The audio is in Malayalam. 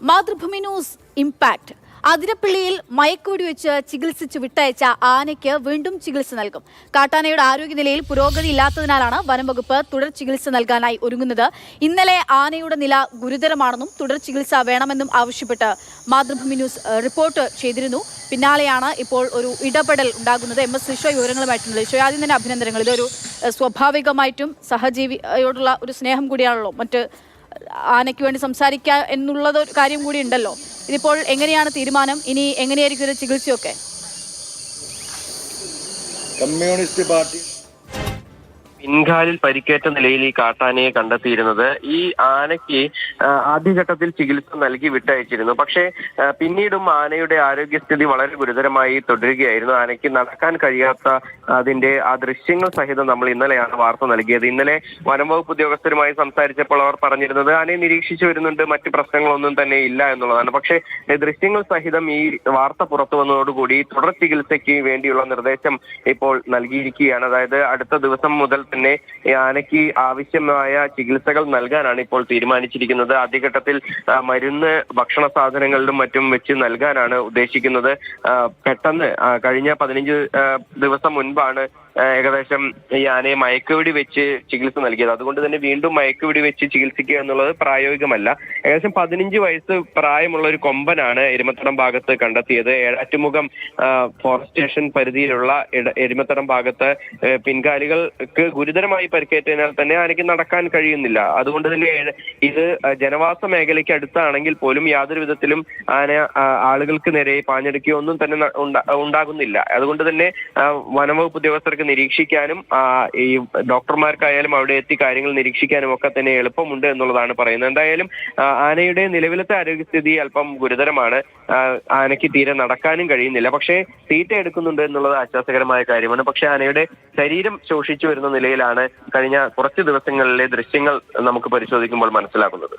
മാതൃഭൂമി ന്യൂസ് ഇമ്പാക്ട് അതിരപ്പള്ളിയിൽ മയക്കുവെടി വെച്ച് ചികിത്സിച്ച് വിട്ടയച്ച ആനയ്ക്ക് വീണ്ടും ചികിത്സ നൽകും. കാട്ടാനയുടെ ആരോഗ്യനിലയിൽ പുരോഗതി ഇല്ലാത്തതിനാലാണ് വനംവകുപ്പ് തുടർ ചികിത്സ നൽകാനായി ഒരുങ്ങുന്നത്. ഇന്നലെ ആനയുടെ നില ഗുരുതരമാണെന്നും തുടർ ചികിത്സ വേണമെന്നും ആവശ്യപ്പെട്ട് മാതൃഭൂമി ന്യൂസ് റിപ്പോർട്ട് ചെയ്തിരുന്നു. പിന്നാലെയാണ് ഇപ്പോൾ ഒരു ഇടപെടൽ ഉണ്ടാകുന്നത്. എം. എസ്. വിശ്വ വിവരങ്ങളുമായിട്ടുണ്ട്. വിശ്വ ആദ്യം തന്നെ അഭിനന്ദനങ്ങൾ. ഇതൊരു സ്വാഭാവികമായിട്ടും സഹജീവിയോടുള്ള ഒരു സ്നേഹം കൂടിയാണല്ലോ മറ്റ് ആനയ്ക്ക് വേണ്ടി സംസാരിക്കുക എന്നുള്ളത് ഒരു കാര്യം കൂടി ഉണ്ടല്ലോ. ഇതിപ്പോൾ എങ്ങനെയാണ് തീരുമാനം? ഇനി എങ്ങനെയായിരിക്കും ഒരു ചികിത്സയൊക്കെ? കമ്മ്യൂണിസ്റ്റ് പാർട്ടി പിൻകാലിൽ പരിക്കേറ്റ നിലയിൽ ഈ കാട്ടാനയെ കണ്ടെത്തിയിരുന്നത്. ഈ ആനയ്ക്ക് ആദ്യഘട്ടത്തിൽ ചികിത്സ നൽകി വിട്ടയച്ചിരുന്നു. പക്ഷേ പിന്നീടും ആനയുടെ ആരോഗ്യസ്ഥിതി വളരെ ഗുരുതരമായി തുടരുകയായിരുന്നു. ആനയ്ക്ക് നടക്കാൻ കഴിയാത്ത അതിന്റെ ആ ദൃശ്യങ്ങൾ സഹിതം നമ്മൾ ഇന്നലെയാണ് വാർത്ത നൽകിയത്. ഇന്നലെ വനംവകുപ്പ് ഉദ്യോഗസ്ഥരുമായി സംസാരിച്ചപ്പോൾ അവർ പറഞ്ഞിരുന്നത് ആനയെ നിരീക്ഷിച്ചു വരുന്നുണ്ട് മറ്റ് പ്രശ്നങ്ങളൊന്നും തന്നെ ഇല്ല എന്നുള്ളതാണ്. പക്ഷേ ദൃശ്യങ്ങൾ സഹിതം ഈ വാർത്ത പുറത്തു വന്നതോടുകൂടി തുടർ ചികിത്സയ്ക്ക് വേണ്ടിയുള്ള നിർദ്ദേശം ഇപ്പോൾ നൽകിയിരിക്കുകയാണ്. അതായത് അടുത്ത ദിവസം മുതൽ തന്നെ ആനയ്ക്ക് ആവശ്യമായ ചികിത്സകൾ നൽകാനാണ് ഇപ്പോൾ തീരുമാനിച്ചിരിക്കുന്നത്. ആദ്യഘട്ടത്തിൽ മരുന്ന് ഭക്ഷണ സാധനങ്ങളിലും മറ്റും വെച്ച് നൽകാനാണ് ഉദ്ദേശിക്കുന്നത്. പെട്ടെന്ന് കഴിഞ്ഞ പതിനഞ്ച് ദിവസം മുൻപാണ് ഏകദേശം ഈ ആനയെ മയക്കുവെടി വെച്ച് ചികിത്സ നൽകിയത്. അതുകൊണ്ട് തന്നെ വീണ്ടും മയക്കുവെടി വെച്ച് ചികിത്സിക്കുക എന്നുള്ളത് പ്രായോഗികമല്ല. ഏകദേശം പതിനഞ്ച് വയസ്സ് പ്രായമുള്ള ഒരു കൊമ്പനാണ് എരുമത്തടം ഭാഗത്ത് കണ്ടെത്തിയത്. ഏഴാറ്റുമുഖം ഫോറസ്റ്റ് സ്റ്റേഷൻ പരിധിയിലുള്ള എരുമത്തടം ഭാഗത്ത് പിൻകാലികൾക്ക് ഗുരുതരമായി പരിക്കേറ്റതിനാൽ തന്നെ ആനയ്ക്ക് നടക്കാൻ കഴിയുന്നില്ല. അതുകൊണ്ട് തന്നെ ഇത് ജനവാസ മേഖലയ്ക്ക് അടുത്താണെങ്കിൽ പോലും യാതൊരു വിധത്തിലും ആന ആളുകൾക്ക് നേരെ പാഞ്ഞെടുക്കുകയോ ഒന്നും തന്നെ ഉണ്ടാകുന്നില്ല. അതുകൊണ്ട് തന്നെ വനംവകുപ്പ് ഉദ്യോഗസ്ഥർക്ക് നിരീക്ഷിക്കാനും ഈ ഡോക്ടർമാർക്കായാലും അവിടെ എത്തി കാര്യങ്ങൾ നിരീക്ഷിക്കാനും ഒക്കെ തന്നെ എളുപ്പമുണ്ട് എന്നുള്ളതാണ് പറയുന്നത്. എന്തായാലും ആനയുടെ നിലവിലത്തെ ആരോഗ്യസ്ഥിതി അല്പം ഗുരുതരമാണ്. ആനയ്ക്ക് തീരെ നടക്കാനും കഴിയുന്നില്ല. പക്ഷേ തീറ്റ എടുക്കുന്നുണ്ട് എന്നുള്ളത് ആശ്വാസകരമായ കാര്യമാണ്. പക്ഷേ ആനയുടെ ശരീരം ശോഷിച്ചു വരുന്ന നിലയിലാണ് കഴിഞ്ഞ കുറച്ച് ദിവസങ്ങളിലെ ദൃശ്യങ്ങൾ നമുക്ക് പരിശോധിക്കുമ്പോൾ മനസ്സിലാകുന്നത്.